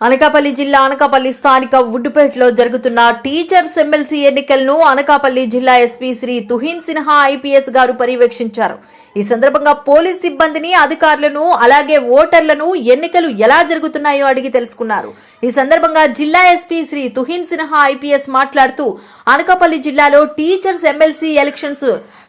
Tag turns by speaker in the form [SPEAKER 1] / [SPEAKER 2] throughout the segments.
[SPEAKER 1] అనకాపల్లి జిల్లా అనకాపల్లి స్థానిక వుడ్డుపేటలో జరుగుతున్న టీచర్స్ ఎమ్మెల్సీ ఎన్నికలను అనకాపల్లి జిల్లా ఎస్పీ శ్రీ తుహిన్ సిన్హా ఐపీఎస్ గారు పర్యవేక్షించారు. ఈ సందర్భంగా పోలీస్ సిబ్బందిని అధికారులను అలాగే ఓటర్లను ఎన్నికలు ఎలా జరుగుతున్నాయో అడిగి తెలుసుకున్నారు. ఈ సందర్భంగా జిల్లా ఎస్పీ శ్రీ తుహిన్ సిన్హా ఐపీఎస్ మాట్లాడుతూ అనకాపల్లి జిల్లాలో టీచర్స్ ఎమ్మెల్సీ ఎలక్షన్స్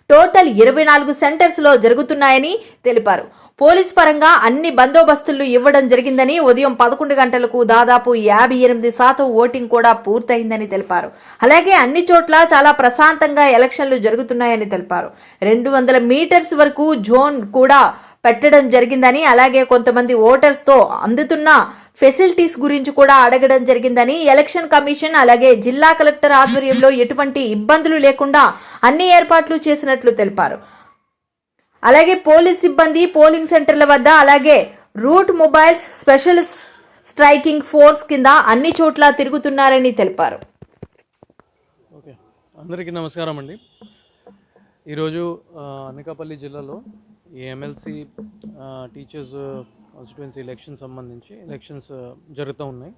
[SPEAKER 1] టోటల్ ఇరవై నాలుగు సెంటర్స్లో జరుగుతున్నాయని తెలిపారు. పోలీస్ పరంగా అన్ని బందోబస్తులు ఇవ్వడం జరిగిందని ఉదయం పదకొండు గంటలకు దాదాపు యాభై ఎనిమిది శాతం ఓటింగ్ కూడా పూర్తయిందని తెలిపారు. అలాగే అన్ని చోట్ల చాలా ప్రశాంతంగా ఎలక్షన్లు జరుగుతున్నాయని తెలిపారు. రెండు వందల మీటర్స్ వరకు జోన్ కూడా పెట్టడం జరిగిందని అలాగే కొంతమంది ఓటర్స్తో అందుతున్న ఫెసిలిటీస్ గురించి కూడా అడగడం జరిగిందని ఎలక్షన్ కమిషన్ అలాగే జిల్లా కలెక్టర్ ఆధ్వర్యంలో ఎటువంటి ఇబ్బందులు లేకుండా అన్ని ఏర్పాట్లు చేసినట్లు తెలిపారు. అలాగే పోలీస్ సిబ్బంది పోలింగ్ సెంటర్ల వద్ద అలాగే route mobiles special striking force కింద అన్ని చోట్ల తిరుగుతున్నారని తెలిపారు.
[SPEAKER 2] అందరికీ నమస్కారం అండి. ఈరోజు అనకాపల్లి జిల్లాలో ఈ ఎమ్మెల్సీ టీచర్స్ కాన్స్టిట్యున్సీ ఎలక్షన్ సంబంధించి ఎలక్షన్స్ uh, జరుగుతూ ఉన్నాయి.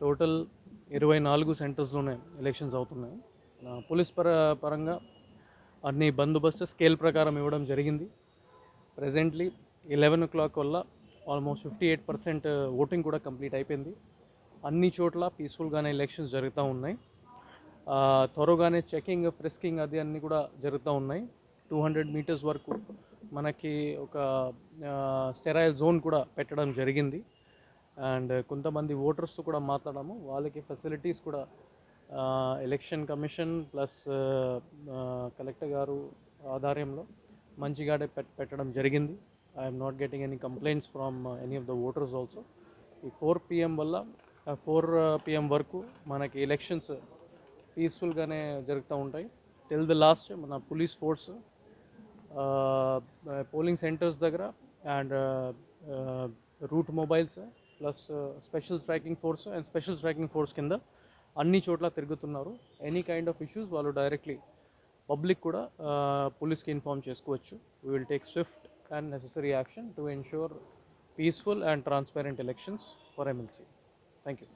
[SPEAKER 2] టోటల్ ఇరవై నాలుగు సెంటర్స్లోనే ఎలక్షన్స్ అవుతున్నాయి. పోలీస్ పర పరంగా అన్ని బందోబస్తు స్కేల్ ప్రకారం ఇవ్వడం జరిగింది. ప్రజెంట్లీ ఎలెవెన్ ఓ క్లాక్ వల్ల almost fifty eight percent voting కూడా కంప్లీట్ అయిపోయింది. అన్ని చోట్ల పీస్ఫుల్గానే ఎలక్షన్స్ జరుగుతూ ఉన్నాయి. త్వరగానే చెకింగ్ ఫ్రిస్కింగ్ అది అన్నీ కూడా జరుగుతూ ఉన్నాయి. టూ హండ్రెడ్ మీటర్స్ వరకు మనకి ఒక స్టెరాయిల్ జోన్ కూడా పెట్టడం జరిగింది. అండ్ కొంతమంది ఓటర్స్తో కూడా మాట్లాడాము. వాళ్ళకి ఫెసిలిటీస్ కూడా ఎలక్షన్ కమిషన్ ప్లస్ కలెక్టర్ గారు ఆధ్వర్యంలో మంచిగానే పెట్ పెట్టడం జరిగింది. I'm not getting any complaints from any of the voters also ఈ ఫోర్ పిఎం వల్ల ఫోర్ పిఎం వరకు మనకి ఎలక్షన్స్ పీస్ఫుల్గానే జరుగుతూ ఉంటాయి. టిల్ ద లాస్ట్ మన పోలీస్ ఫోర్స్ పోలింగ్ సెంటర్స్ దగ్గర and route mobiles plus special striking force and special striking force కింద అన్ని చోట్ల తిరుగుతున్నారు. ఎనీ కైండ్ ఆఫ్ ఇష్యూస్ వాళ్ళు డైరెక్ట్లీ పబ్లిక్ కూడా పోలీస్కి ఇన్ఫార్మ్ చేసుకోవచ్చు. We will take swift and necessary action to ensure peaceful and transparent elections for MLC thank you